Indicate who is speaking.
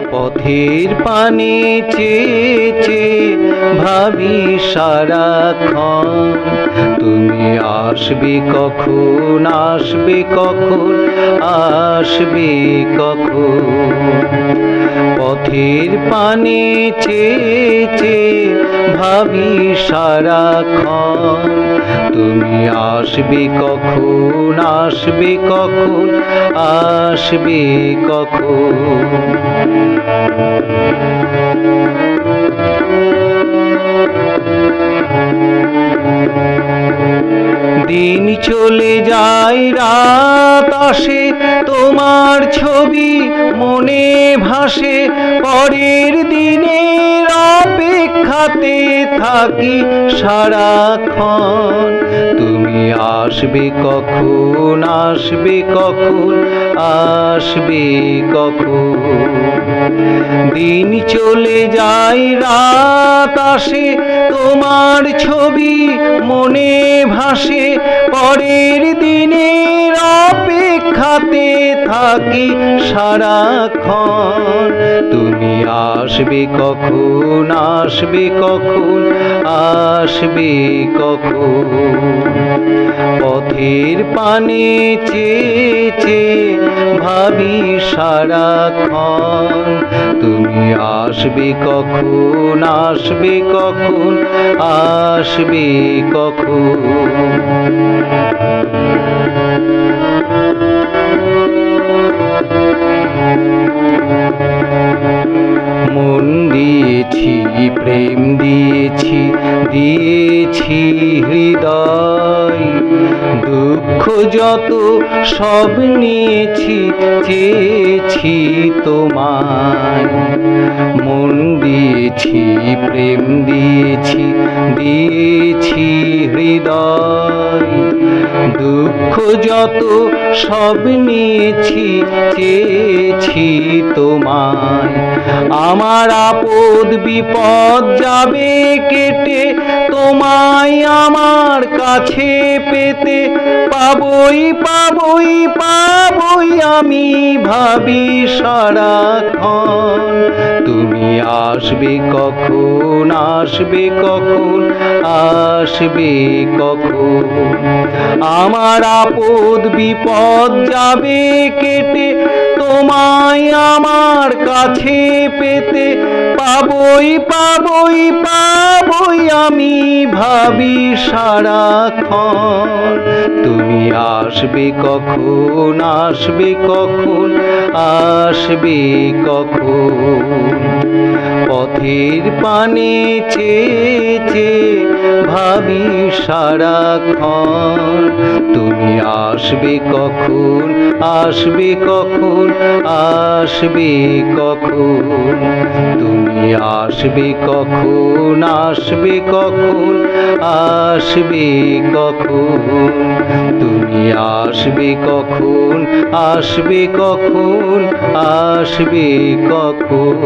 Speaker 1: পথের পানে চেয়েছে ভাবি সারাক্ষণ তুমি আসবে কখন আসবে কখন আসবে কখন? পথের পানে চেয়েছে ভাবি সারাক্ষণ। তুমি আসবে কখন আসবে কখন আসবে কখন? আসে তোমার ছবি মনে ভাসে। পরের দিনের অপেক্ষাতে থাকি সারাক্ষণ। তুমি আসবে কখন আসবে কখন আসবে কখন? দিন চলে যায় রাত আসে, তোমার ছবি মনে ভাসে। পরের দিনের অপেক্ষাতে থাকি সারাক্ষণ। তুমি আসবে কখন আসবে কখন আসবে কখন? পথের পানে চেয়েছে ভাবি সারাক্ষণ। তুমি আসবে কখন আসবে কখন আসবে কখন? দিয়েছি, প্রেম দিয়েছি দিয়েছি হৃদয়। দুঃখ যত সব নিয়েছি, চেয়েছি তোমায়। মন দিয়েছি, প্রেম দিয়েছি দিয়েছি হৃদয়। দুঃখ যত সব নিয়েছি, চেয়েছি তোমায়। আমার আপদ বিপদ যাবে কেটে, তোমায় আমার কাছে পেতে পাবই পাবই পাবই আমি ভাবি সারাক্ষণ। আসবে কখন আসবে কখন আসবে কখন? আমার আপদ বিপদ যাবে কেটে, তোমায় আমার কাছে পেতে পাবই পাবই পাবই আমি ভাবি সারাক্ষণ। তুমি আসবে কখন আসবে কখন আসবে কখন? পথের পানে চেয়েছে ভাবি সারাক্ষণ, তুমি আসবে কখন আসবে কখন আসবে কখন, তুমি আসবে কখন আসবে কখন আসবে কখন? তুমি আসবে কখন? আসবে কখন? আসবে কখন?